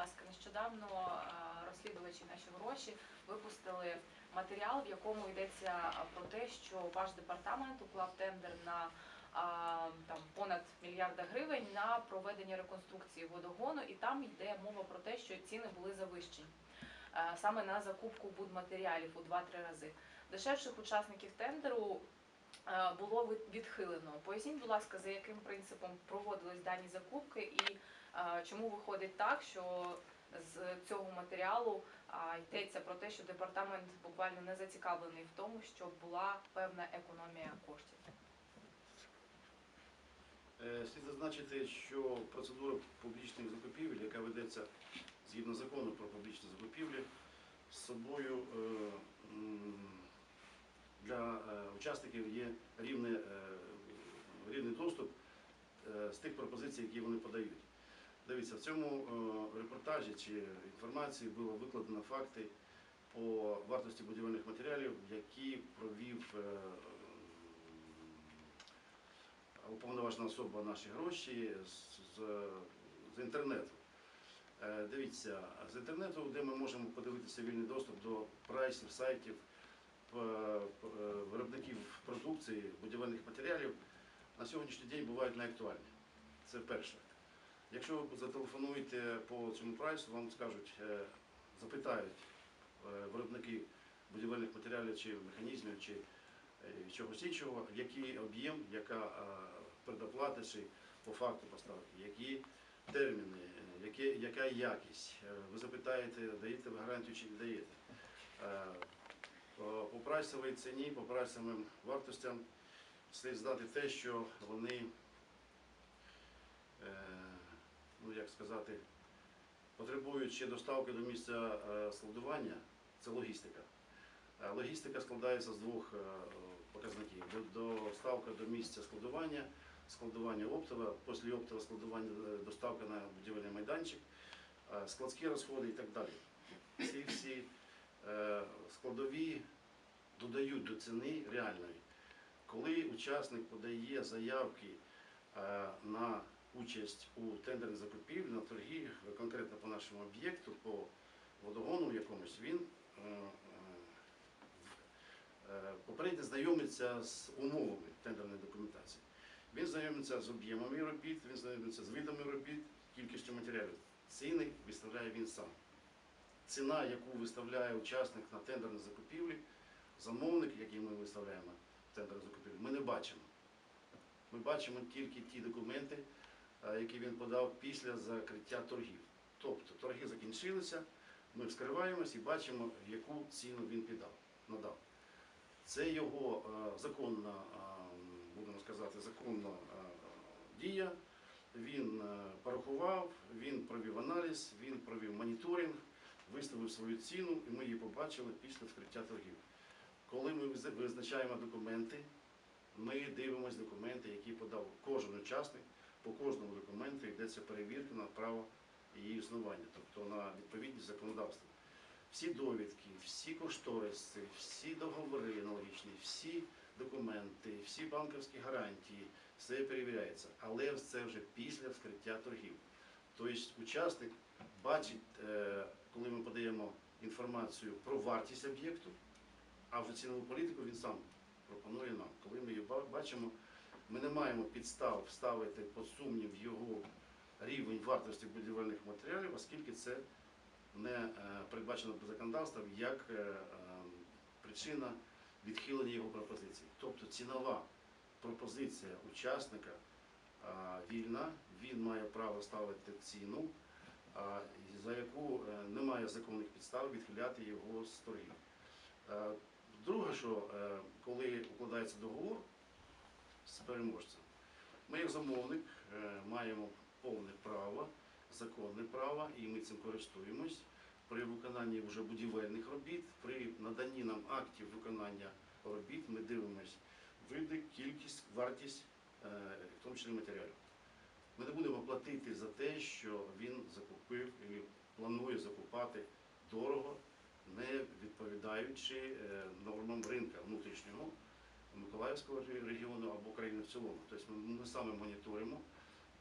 ласка, нещодавно е, розслідувачі наші гроші випустили матеріал, в якому йдеться про те, що ваш департамент уклав тендер на там понад мільярда гривень на проведення реконструкції водогону, і там йде мова про те, що ціни були завищені. е, Саме на закупку будматеріалів у 2-3 рази. Дешевших учасників тендеру е, було відхилено. Поясніть, будь ласка, за яким принципом проводились дані закупки і е, чому виходить так, що з цього матеріалу йдеться про те, що департамент буквально не зацікавлений в тому, щоб була певна економія коштів. Е, Слід зазначити, що процедура публічних закупівель, яка ведеться згідно закону про публічні закупівлі, з собою е, для е, учасників є рівний, доступ з тих пропозицій, які вони подають. Дивіться, в цьому е, репортажі чи інформації було викладено факти по вартості будівельних матеріалів, які провів е, уповноважена особа наші гроші з, з, інтернету. Е, Дивіться, з інтернету, де ми можемо подивитися вільний доступ до прайсів, сайтів, виробників продукції, будівельних матеріалів, на сьогоднішній день бувають неактуальні. Це перше. Якщо ви зателефонуєте по цьому прайсу, вам скажуть, е, запитають е, виробники будівельних матеріалів чи механізмів, чи е, чогось іншого, який об'єм, яка предоплата чи по факту поставки, які терміни, які, яка якість. Ви запитаєте, даєте ви гарантію чи не даєте. По прайсовій ціні, по прайсовим вартостям слід знати те, що вони, як сказати, потребують ще доставки до місця е, складування, це логістика. Е, Логістика складається з двох е, показників. До- Доставка до місця складування, складування оптова, після оптового складування доставка на будівельний майданчик, складські розходи і так далі. Всі е, складові додають до ціни реальної. Коли учасник подає заявки на участь у тендерній закупівлі, на торги, конкретно по нашому об'єкту, по водогону якомусь, він е, е, е, попередньо знайомиться з умовами тендерної документації. Він знайомиться з об'ємами робіт, він знайомиться з видами робіт, кількістю матеріалів. Ціни виставляє він сам. Ціна, яку виставляє учасник на тендерній закупівлі, замовник, який ми виставляємо в тендерній закупівлі, ми не бачимо. Ми бачимо тільки ті документи, які він подав після закриття торгів. Тобто торги закінчилися, ми вскриваємось і бачимо, яку ціну він піддав, надав. Це його е, законна, е, будемо сказати, законна е, дія. Він е, порахував, він провів аналіз, він провів моніторинг, виставив свою ціну, і ми її побачили після вскриття торгів. Коли ми визначаємо документи, ми дивимося документи, які подав кожен учасник. По кожному документу йдеться перевірка на право її існування, тобто на відповідність законодавства. Всі довідки, всі кошториси, всі договори аналогічні, всі документи, всі банківські гарантії, все перевіряється. Але це вже після вскриття торгів. Тобто учасник бачить, е, коли ми подаємо інформацію про вартість об'єкту, а вже цінову політику він сам пропонує нам. Коли ми її бачимо, ми не маємо підстав ставити під сумнів його рівень вартості будівельних матеріалів, оскільки це не е, передбачено законодавством як е, е, причина відхилення його пропозиції. Тобто цінова пропозиція учасника вільна, він має право ставити ціну, за яку немає законних підстав відхиляти його з торгів. Друге, що коли укладається договор з переможцем, ми як замовник е, маємо повне право, законне право, і ми цим користуємось. При виконанні вже будівельних робіт, при наданні нам актів виконання робіт, ми дивимося види, кількість, вартість, е, в тому числі матеріалів. Ми не будемо платити за те, що він закупив і планує закупати дорого, не відповідаючи е, нормам ринка внутрішнього Миколаївського регіону або країни в цілому. Тобто ми, ми саме моніторимо,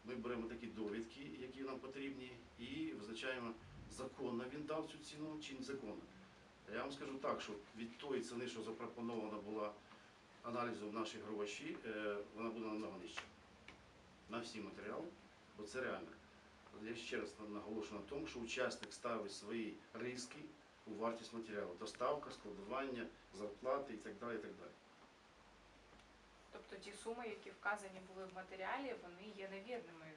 ми беремо такі довідки, які нам потрібні, і визначаємо законно він дав цю ціну чи незаконно. Я вам скажу так, що від тої ціни, що запропонована була аналізом наші гроші, е, вона буде намного нижча. На всі матеріали, бо це реально. Я ще раз наголошую на тому, що учасник ставить свої риски у вартість матеріалу. Доставка, складування, зарплати і так далі. І так далі. Тобто ті суми, які вказані були в матеріалі, вони є невірними.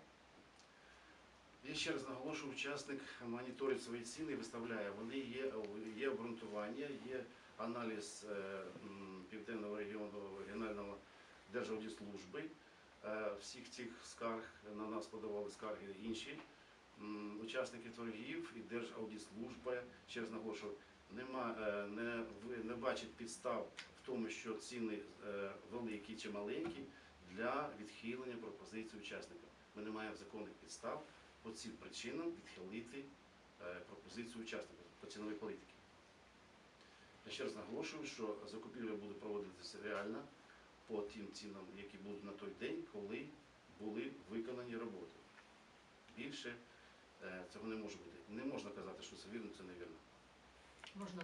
Я ще раз наголошую, учасник моніторить свої ціни, і виставляє. Вони є, є обґрунтування, є аналіз е, Південного регіону регіонального держаудитслужби. Е, Всіх цих скарг на нас подавали скарги інші учасники торгів і Держаудитслужба. Ще раз наголошую, нема, е, не, не бачить підстав в тому, що ціни е, великі чи маленькі для відхилення пропозицій учасника. Ми не маємо законних підстав по цим причинам відхилити е, пропозицію учасника по ціновій політики. Я ще раз наголошую, що закупівля буде проводитися реально по тим цінам, які будуть на той день, коли були виконані роботи. Більше цього не може бути. Не можна казати, що це вірно, це невірно. Можна